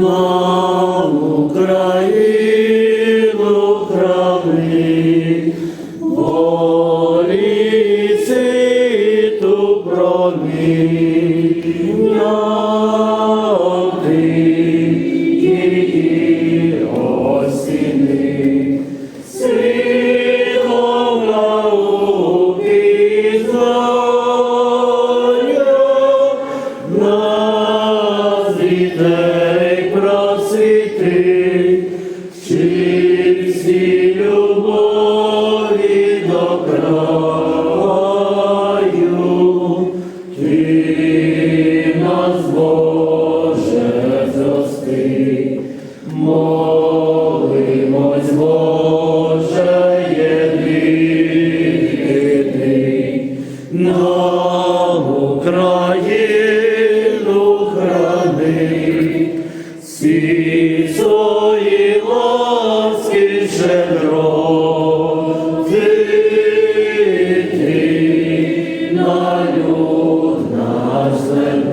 на Україну храни, волі циту проміння. нас, Боже, зрости, молимось, Боже, єдиний, нам Україну храни, всі свої ласки щедро.